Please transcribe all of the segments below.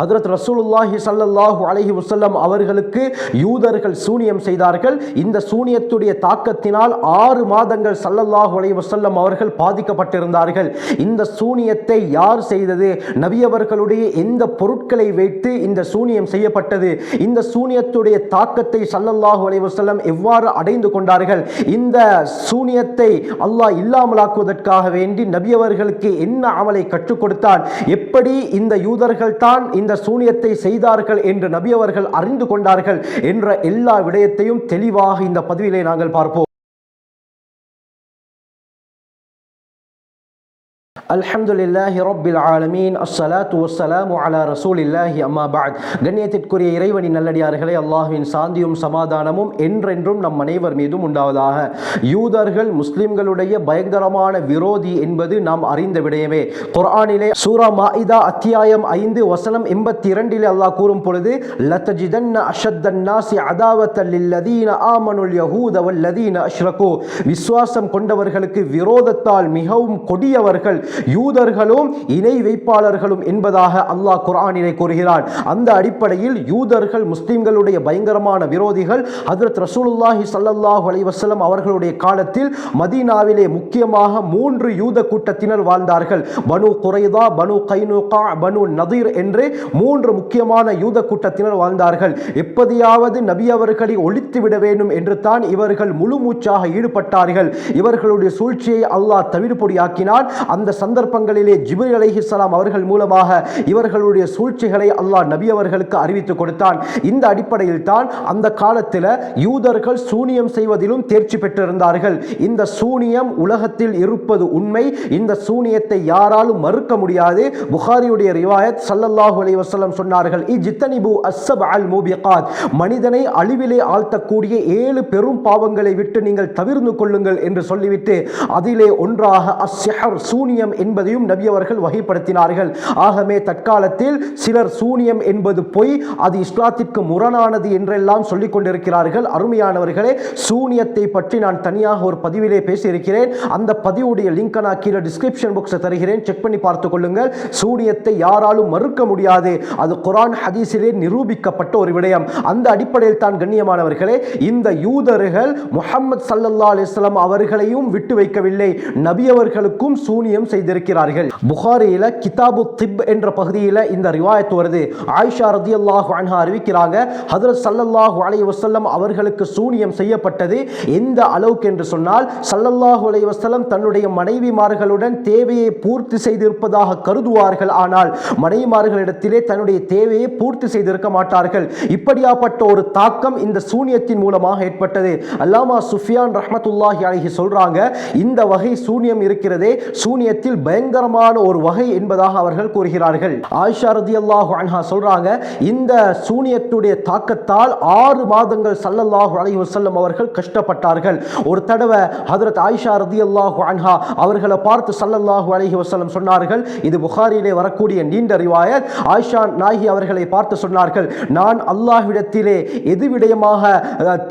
ஹதரத் ரசூலுல்லாஹி சல்லல்லாஹு அலஹி வசல்லம் அவர்களுக்கு யூதர்கள் சூனியம் செய்தார்கள். இந்த சூனியத்துடைய தாக்கத்தினால் ஆறு மாதங்கள் சல்லல்லாஹு அலஹி வசல்லம் அவர்கள் பாதிக்கப்பட்டிருந்தார்கள். இந்த சூனியத்தை யார் செய்தது? நபியவர்களுடைய எந்த பொருட்களை வைத்து இந்த சூனியம் செய்யப்பட்டது? இந்த சூனியத்துடைய தாக்கத்தை சல்லல்லாஹு அலஹி வசல்லம் எவ்வாறு அடைந்து கொண்டார்கள்? இந்த சூனியத்தை அல்லாஹ் இல்லாமலாக்குவதற்காக வேண்டி நபியவர்களுக்கு என்ன அமலை கற்றுக் கொடுத்தான்? எப்படி இந்த யூதர்கள் தான் இந்த சூனியத்தை செய்தார்கள் என்று நபி அவர்கள் அறிந்து கொண்டார்கள் என்ற எல்லா விடயத்தையும் தெளிவாக இந்த பதிவிலே நாங்கள் பார்ப்போம். அல்ஹம்துலில்லாஹி ரொப்பில் ஆலமீன். அஸ்ஸலாத்து வஸ்ஸலாமு அலா ரசூலில்லாஹி அம்மா பஅத். கண்ணியத்திற்குரிய இறைவனின் நல்லடியார்களே அல்லாஹுவின் சாந்தியும் சமாதானமும் என்றென்றும் நம் அனைவர் மீதும் உண்டாவதாக. யூதர்கள் முஸ்லிம்களுடைய பயங்கரமான விரோதி என்பது நாம் அறிந்த விடயமே. குர்ஆனிலே சூரா மாஇதா அத்தியாயம் ஐந்து வசனம் எண்பத்தி இரண்டிலே அல்லாஹ் கூறும் பொழுது லத்தஜிதன்ன அஷத்தன் நாசி அதாவத்தல் இல்லதீன ஆமனுல் யஹூத வல்லதீன அஷ்ரகு. விசுவாசம் கொண்டவர்களுக்கு விரோதத்தால் மிகவும் கொடியவர்கள் யூதர்களும் இணை வைப்பாளர்களும் என்பதாக அல்லாஹ் குர்ஆனிலே கூறுகிறான். அந்த அடிப்படையில் யூதர்கள் முஸ்லிம்களுடைய பயங்கரமான விரோதிகள் ஹஜ்ரத் ரசூலுல்லாஹி சல்லாஹ் அலைவசலம் அவர்களுடைய காலத்தில் மதீனாவிலே முக்கியமாக மூன்று யூத கூட்டத்தினர் வாழ்ந்தார்கள். பனு குறைதா பனு கைனுகா பனு நதீர் என்று மூன்று முக்கியமான யூத கூட்டத்தினர் வாழ்ந்தார்கள். எப்படியாவது நபி அவர்களை ஒழித்து விட வேண்டும் என்று தான் இவர்கள் முழு மூச்சாக ஈடுபட்டார்கள். இவர்களுடைய சூழ்ச்சியை அல்லாஹ் தவிடுபொடியாக்கினான். அந்த சந்தர்ப்பங்களிலே ஜிபிரி அலிஹிஸ்லாம் அவர்கள் மூலமாக இவர்களுடைய சூழ்ச்சிகளை அல்லாஹ் நபி அவர்களுக்கு அறிவித்துக் கொடுத்தான். இந்த அடிப்படையில் தான் அந்த காலத்தில் யூதர்கள் சூனியம் செய்வதிலும் தேர்ச்சி பெற்றிருந்தார்கள். இந்த சூனியம் உலகத்தில் இருப்பது உண்மை. இந்த சூனியத்தை யாராலும் மறுக்க முடியாது. புகாரியுடைய ரிவாயத் சல்லல்லாஹு அலி வஸல்லம் சொன்னார்கள் இஜ்தனிபு அஸ்ஸப் அல் மூபிகாத். மனிதனை அழிவிலே ஆழ்த்தக்கூடிய ஏழு பெரும் பாவங்களை விட்டு நீங்கள் தவிர்ந்து கொள்ளுங்கள் என்று சொல்லிவிட்டு அதிலே ஒன்றாக அஸ்ஸஹர் சூனியம் என்பதையும் நபி அவர்கள் வகைப்படுத்தினார்கள். ஆகவே தற்காலத்தில் சிலர் சூனியம் என்பது பொய் அது இஸ்லாத்திற்கு முரணானது என்றெல்லாம் சொல்லிக் கொண்டிருக்கிறார்கள். அருமையானவர்களே சூனியத்தை பற்றி நான் தனியாக ஒரு பதிவிலே பேசியிருக்கிறேன். அந்த பதிவுடைய லிங்கை நான் கீழே டிஸ்கிரிப்ஷன் பாக்ஸை தருகிறேன். செக் பண்ணி பார்த்துக் கொள்ளுங்கள். சூனியத்தை யாராலும் மறுக்க முடியாது. அது குரான் ஹதீஸிலே நிரூபிக்கப்பட்ட ஒரு விடயம். அந்த அடிப்படையில் தான் கண்ணியமானவர்களே இந்த யூதர்கள் முகமது சல்லல்லா அலிஸ்லாம் அவர்களையும் விட்டு வைக்கவில்லை. நபி அவர்களுக்கும் சூனியம் செய்திருக்கிறார்கள். புகாரியில கிதாபு திப் என்ற பகுதியில் இந்த ரிவாயத் வருது. ஆயிஷா ரதி அல்லாஹு அன்ஹா அறிவிக்கிறாங்க ஹதரத் சல்லல்லாஹு அலைஹி வசல்லம் அவர்களுக்கு சூனியம் செய்யப்பட்டது எந்த அளவுக்கு என்று சொன்னால் சல்லல்லாஹு அலைஹி வசல்லம் தன்னுடைய மனைவிமார்களுடன் தேவையை பூர்த்தி செய்திருப்பதாக கருதுவார்கள். ஆனால் மனைவிமார்களிடத்திலே தன்னுடைய தேவையை பூர்த்தி செய்திருக்க மாட்டார்கள். இப்படியாப்பட்ட ஒரு தாக்கம் இந்த சூனியத்தின் மூலமாக ஏற்பட்டது. அல்லாமா சுஃபியான் ரஹமத்துல்லாஹி அழகி சொல்றாங்க இந்த வகை சூனியம் இருக்கிறதே சூனியத்தில் பயங்கரமான ஒரு வகை என்பதாக அவர்கள் கூறுகிறார்கள். ஆயிஷா ரதி அல்லாஹு அன்ஹா சொல்றாங்க இந்த சூனியத்துடைய தாக்கத்தால் ஆறு மாதங்கள் சல்லல்லாஹு அலைஹி வசல்லம் அவர்கள் கஷ்டப்பட்டார்கள். ஒரு தடவை ஹதரத் ஆயிஷா ரதி அல்லாஹு அன்ஹா அவர்களை பார்த்து சல்லல்லாஹு அலைஹி வசல்லம் சொன்னார்கள் இது புகாரிலே வரக்கூடிய நீண்ட ரிவாயத். ஆயிஷா நாயகி அவர்களை பார்த்து சொன்னார்கள் நான் அல்லாஹ்விடத்திலே எது விடயமாக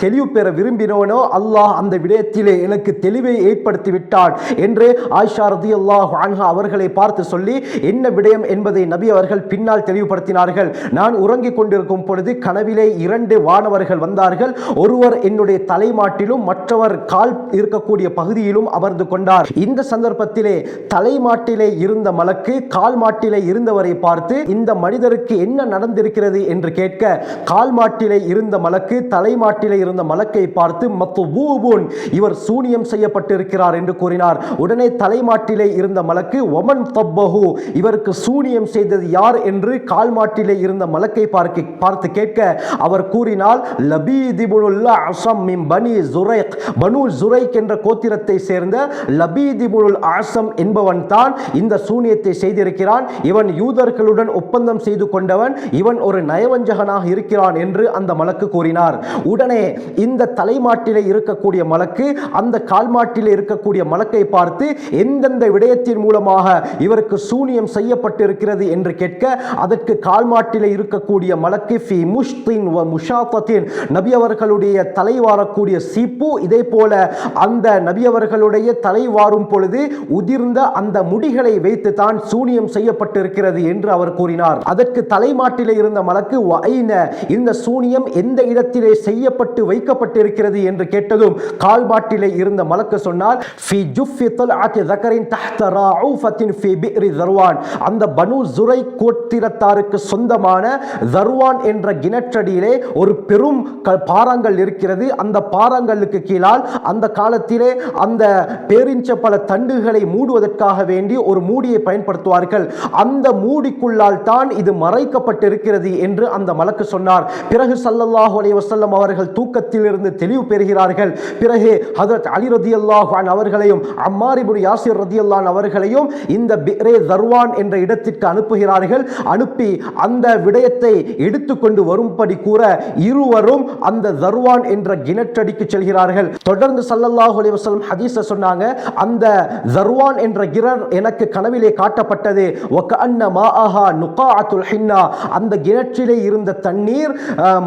தெளிவு பெற விரும்பினோனோ அல்லாஹ் அந்த விடயத்திலே எனக்கு தெளிவை ஏற்படுத்தி விட்டான் என்று ஆயிஷா ரதி அல்லாஹ் ரதியல்லாஹு அன்ஹா அவர்களை பார்த்து சொல்லி என்ன விடயம் என்பதை நபி அவர்கள் பின்னால் தெளிவுபடுத்தினார்கள். நான் உறங்கிக் கொண்டிருக்கும் பொழுது கனவிலே இரண்டு வானவர்கள் வந்தார்கள். ஒருவர் என்னுடைய தலைமாட்டிலும் மற்றவர் கால் இருக்கக்கூடிய பகுதியிலும் அமர்ந்து கொண்டார். இந்த சந்தர்ப்பத்திலே தலைமாட்டிலே இருந்த மலக்கு கால் மாட்டிலே இருந்தவரை பார்த்து இந்த மனிதருக்கு என்ன நடந்திருக்கிறது? என்று கேட்க கால் மாட்டிலே இருந்த மலக்கு தலைமாட்டிலே இருந்த மலக்கை பார்த்து மத்துபூபூன் இவர் சூனியம் செய்யப்பட்டிருக்கிறார் என்று கூறினார். உடனே தலைமாட்டிலே இருந்த மலக்கு ஒமன் தப்பஹு இவருக்கு சூனியம் செய்தது யார் என்று கால்மாட்டிலே இருந்த மலக்கை பார்க்க பார்த்து கேட்க அவர் கூறினால் லபீதிபுலுல்லா அசம் மிம் பனி ஜுரைக் பனு ஜுரைக் என்ற கோத்திரத்தை சேர்ந்த லபீதிபுலுல் ஆசம் என்பவன் தான் இந்த சூனியத்தை செய்திருக்கிறான். இவன் யூதர்களுடன் ஒப்பந்தம் செய்து கொண்டவன் இவன் ஒரு நயவஞ்சகனாக இருக்கிறான் என்று அந்த மலக்கு கூறினார். உடனே இந்த தலைமாட்டிலே இருக்கக்கூடிய மலக்கு அந்த கால்மாட்டிலே இருக்கக்கூடிய மலக்கை பார்த்து எந்தெந்த விடயத்தில் சூனியத்தின் மூலமாக இவருக்கு சூனியம் செய்யப்பட்டிருக்கிறது என்று கேட்க அதற்கு கால்மாட்டில் இருக்கக்கூடிய மலக்கு ஃபி முஷ்தின் வ முஷாஃபத்தின் நபி அவர்களுடைய தலைவாரக்கூடிய சீப்பு இதே போல அந்த நபி அவர்களுடைய தலை வாரும் பொழுது உதிர்ந்த அந்த முடிகளை வைத்து தான் சூனியம் செய்யப்பட்டிருக்கிறது என்று அவர் கூறினார். அதற்கு தலைமாட்டில் இருந்த மலக்கு இந்த சூனியம் எந்த இடத்திலே செய்யப்பட்டு வைக்கப்பட்டிருக்கிறது என்று கேட்டதும் கால்மாட்டிலே இருந்த மலக்கு சொன்னார் ஃபி ஃபி பிஇரி தர்வான். அந்த பனு ஜுரை கோத்திரத்தாருக்கு சொந்தமான தர்வான் என்ற கிணற்றடியிலே ஒரு பெரும் பாறாங்கல் இருக்கிறது. அந்த பாறாங்கல்லுக்கு கீழால் அந்த காலத்திலே அந்த பேரிஞ்ச பல தண்டுகளை மூடுவதற்காக வேண்டி ஒரு மூடியை பயன்படுத்துவார்கள். அந்த மூடிக்குள்ளால் தான் இது மறைக்கப்பட்டிருக்கிறது என்று அந்த மலக்கு சொன்னார். பிறகு சல்லல்லாஹு அலைஹி வசல்லம் அவர்கள் தூக்கத்திலிருந்து தெளிவு பெறுகிறார்கள். பிறகு ஹதரத் அலி ரதி அல்லாஹான் அவர்களையும் அம்மாரிபுரி யாசிர் ரதி அல்லான் அவர்கள் அவர்களையும் இந்த பிரே தர்வான் என்ற இடத்திற்கு அனுப்புகிறார்கள். அனுப்பி அந்த விடயத்தை எடுத்துக்கொண்டு வரும்படி கூற இருவரும் அந்த தர்வான் என்ற கிணற்றடிக்கு செல்கிறார்கள். தொடர்ந்து சல்லல்லாஹு அலி வசலம் ஹதீஸ சொன்னாங்க அந்த தர்வான் என்ற கிணறு எனக்கு கனவிலே காட்டப்பட்டது. வகஅன்ன மாஅஹா நுகாஅத்துல் ஹின்னா. அந்த கிணற்றிலே இருந்த தண்ணீர்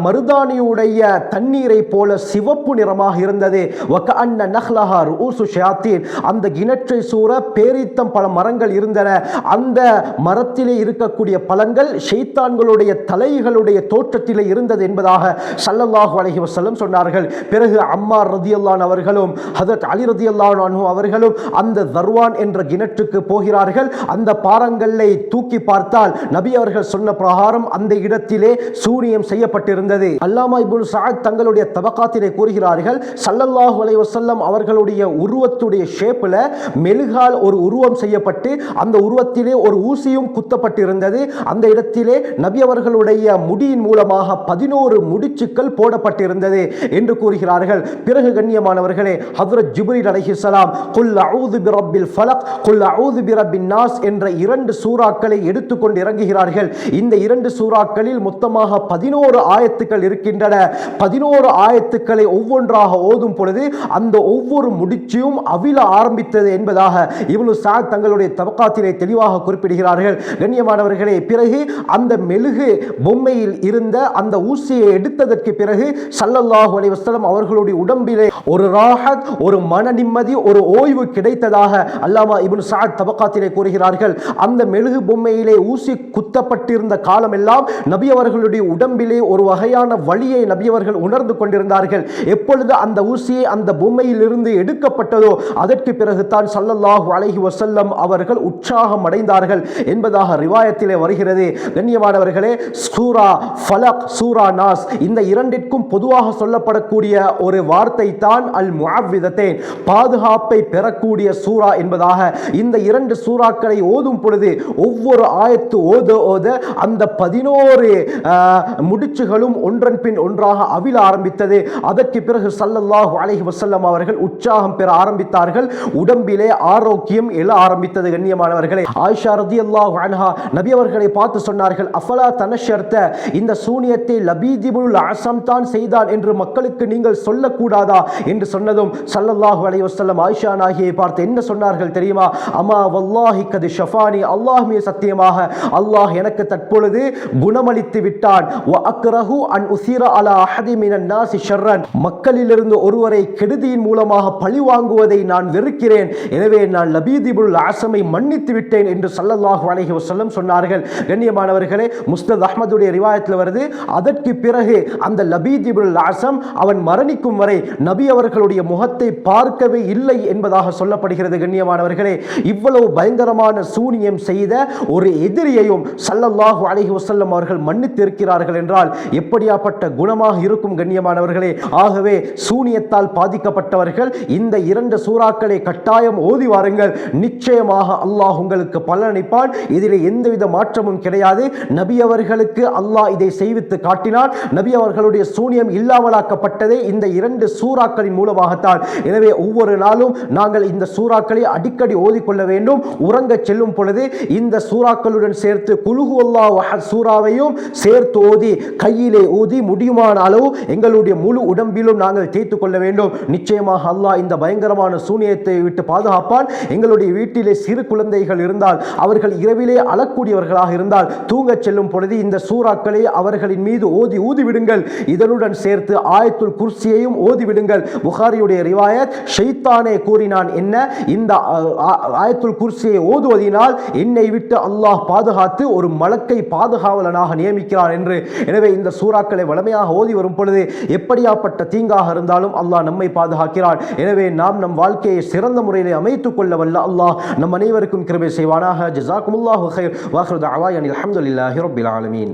மருதானியுடைய தண்ணீரை போல சிவப்பு நிறமாக இருந்தது. வகஅன்ன நஹ்லஹா ரூசு ஷயாத்தீன். அந்த கிணற்றை சூற பேரி நிமித்தம் பல மரங்கள் இருந்தன. அந்த மரத்திலே இருக்கக்கூடிய பழங்கள் ஷைத்தான்களுடைய தலைகளுடைய தோற்றத்திலே இருந்தது என்பதாக சல்லல்லாஹு அலஹி வசல்லம் சொன்னார்கள். பிறகு அம்மார் ரதியல்லான் அவர்களும் ஹதரத் அலி ரதியல்லான் அன்ஹு அவர்களும் அந்த தர்வான் என்ற கிணற்றுக்கு போகிறார்கள். அந்த பாறங்களை தூக்கி பார்த்தால் நபி அவர்கள் சொன்ன பிரகாரம் அந்த இடத்திலே சூனியம் செய்யப்பட்டிருந்தது. அல்லாமா இபுல் சாத் தங்களுடைய தபக்காத்திலே கூறுகிறார்கள் சல்லல்லாஹு அலைஹி வசல்லம் அவர்களுடைய உருவத்துடைய ஷேப்பில் மெழுகால் ஒரு உருவ உருவம் செய்யப்பட்டு அந்த உருவத்திலே ஒரு ஊசியும் குத்தப்பட்டிருந்தது. அந்த இடத்திலே நபி அவர்களுடைய முடியின் மூலமாக பதினோரு முடிச்சுக்கள் போடப்பட்டிருந்தது என்று கூறுகிறார்கள். பிறகு கண்ணியமானவர்களே ஹஜ்ரத் ஜிப்ரீல் அலைஹிஸ்ஸலாம் குல் அவுது பிரபில் ஃபலக் குல் அவுது பிரபின் நாஸ் என்ற இரண்டு சூறாக்களை எடுத்துக்கொண்டு இறங்குகிறார்கள். இந்த இரண்டு சூறாக்களில் மொத்தமாக பதினோரு ஆயத்துக்கள் இருக்கின்றன. பதினோரு ஆயத்துக்களை ஒவ்வொன்றாக ஓதும் பொழுது அந்த ஒவ்வொரு முடிச்சியும் அவிழ ஆரம்பித்தது என்பதாக இவ்வளவு சாத் தங்களுடைய தபக்காத்திலே தெளிவாக குறிப்பிடுகிறார்கள். கண்ணியமானவர்களே பிறகு அந்த மெழுகு பொம்மையில் இருந்த அந்த ஊசியை எடுத்ததற்கு பிறகு சல்லல்லாஹு அலைஹி அவர்களுடைய உடம்பிலே ஒரு ராஹத் ஒரு மன நிம்மதி ஒரு ஓய்வு கிடைத்ததாக அல்லாமா இபுன் சாத் தபக்காத்திலே கூறுகிறார்கள். அந்த மெழுகு பொம்மையிலே ஊசி குத்தப்பட்டிருந்த காலமெல்லாம் நபி அவர்களுடைய உடம்பிலே ஒரு வகையான வழியை நபி அவர்கள் உணர்ந்து கொண்டிருந்தார்கள். எப்பொழுது அந்த ஊசியை அந்த பொம்மையில் இருந்து எடுக்கப்பட்டதோ அதற்கு பிறகு தான் சல்லல்லாஹு அலைஹி வசல்லம் அவர்கள் உற்சாகம் அடைந்தார்கள் என்பதாக ரிவாயத்திலே வருகிறது. கண்ணியமானவர்களே சூரா ஃபலக் சூரா நாஸ் இந்த இரண்டிற்கும் பொதுவாக சொல்லப்படக்கூடிய ஒரு வார்த்தை தான் அல் முஅவ்விதத்தேன் பாதுகாப்பை பெறக்கூடிய சூரா என்பதாக இந்த இரண்டு சூறாக்களை ஓதும் பொழுது ஒவ்வொரு ஆயத்து ஓத ஓத அந்த பதினோரு முடிச்சுகளும் ஒன்றன் பின் ஒன்றாக அவிழ ஆரம்பித்தது. அதற்கு பிறகு சல்லல்லாஹு அலஹி வசல்லம் அவர்கள் உற்சாகம் பெற ஆரம்பித்தார்கள். உடம்பிலே ஆரோக்கியம் எழ ஆரம்பித்தது கண்ணியமானவர்களே. ஆயிஷா ரதி அல்லாஹ் அன்ஹா நபி அவர்களை பார்த்து சொன்னார்கள் அஃபலா தனஷர்த்த இந்த சூனியத்தை லபீதிபுல் அசம் தான் செய்தான் என்று மக்களுக்கு நீங்கள் சொல்லக்கூடாதா? என்று சொன்னதும் சல்லல்லாஹு அலைய வசல்லம் ஆயிஷா நாகியை பார்த்து என்ன சொன்னார்கள் தெரியுமா? அம்மா வல்லாஹி கது ஷஃபானி அல்லாஹ் மீது சத்தியமாக அல்லாஹ் எனக்கு தற்பொழுது குணமளித்து விட்டான். அக்ரஹு அன் உசிர அலா அஹதி மினன் நாசி ஷர்ரன். மக்களிலிருந்து ஒருவரை கெடுதியின் மூலமாக பழி வாங்குவதை நான் வெறுக்கிறேன். எனவே நான் லபீதி லபீதிபுல் ஆசமை மன்னித்து விட்டேன் என்று சல்லல்லாஹு அலஹி வசல்லம் சொன்னார்கள். கண்ணியமானவர்களே முஸ்தத் அஹமதுடைய ரிவாயத்தில் வருது அதற்கு பிறகு அந்த லபீதிபுல் ஆசம் அவன் மரணிக்கும் வரை நபி அவர்களுடைய முகத்தை பார்க்கவே இல்லை என்பதாக சொல்லப்படுகிறது. கண்ணியமானவர்களே இவ்வளவு பயங்கரமான சூனியம் செய்த ஒரு எதிரியையும் சல்லல்லாஹு அலஹி வசல்லம் அவர்கள் மன்னித்து இருக்கிறார்கள் என்றால் எப்படியாப்பட்ட குணமாக இருக்கும்? கண்ணியமானவர்களே ஆகவே சூனியத்தால் பாதிக்கப்பட்டவர்கள் இந்த இரண்டு சூறாக்களை கட்டாயம் ஓதி வாருங்கள். நிச்சயமாக அல்லாஹ் உங்களுக்கு பலனளிப்பான். இதில் எந்தவித மாற்றமும் கிடையாது. நபி அவர்களுக்கு அல்லாஹ் இதை செய்வித்து காட்டினான். நபி அவர்களுடைய சூனியம் இல்லாமலாக்கப்பட்டதே இந்த இரண்டு சூறாக்களின் மூலமாகத்தான். எனவே ஒவ்வொரு நாளும் நாங்கள் இந்த சூறாக்களை அடிக்கடி ஓதிக்கொள்ள வேண்டும். உறங்க செல்லும் பொழுது இந்த சூறாக்களுடன் சேர்த்து குலுகு அல்லாஹ் சூறாவையும் சேர்த்து ஓதி கையிலே ஊதி முடியுமான அளவு எங்களுடைய முழு உடம்பிலும் நாங்கள் தேய்த்து கொள்ள வேண்டும். நிச்சயமாக அல்லாஹ் இந்த பயங்கரமான சூனியத்தை விட்டு பாதுகாப்பான். எங்களுடைய வீட்டிலே சிறு குழந்தைகள் இருந்தால் அவர்கள் இரவிலே அழக்கூடியவர்களாக இருந்தால் தூங்கச் செல்லும் பொழுது இந்த சூறாக்களை அவர்களின் மீது ஓதி ஊதிவிடுங்கள். இதனுடன் சேர்த்து ஆயத்துல் குர்சியையும் ஓதிவிடுங்கள். புகாரியுடைய ரிவாயத் ஷெய்தானே கூறினான் என்ன? இந்த ஆயத்துல் குர்சியை ஓதுவதினால் என்னை விட்டு அல்லாஹ் பாதுகாத்து ஒரு மலக்கை பாதுகாவலனாக நியமிக்கிறான் என்று. எனவே இந்த சூறாக்களை வளமையாக ஓதி வரும் பொழுது எப்படியாப்பட்ட தீங்காக இருந்தாலும் அல்லாஹ் நம்மை பாதுகாக்கிறான். எனவே நாம் நம் வாழ்க்கையை சிறந்த முறையில் அமைத்துக் கொள்ள வல்ல அல்லாஹ் அல்லாஹ் நம் அனைவருக்கும் கிருபை செய்வானாக. ஜசாக்குமுல்லாஹு ஹைர் வாஹ்ரு தஅவாயன் அல்ஹம்துலில்லாஹி ரபில் ஆலமீன்.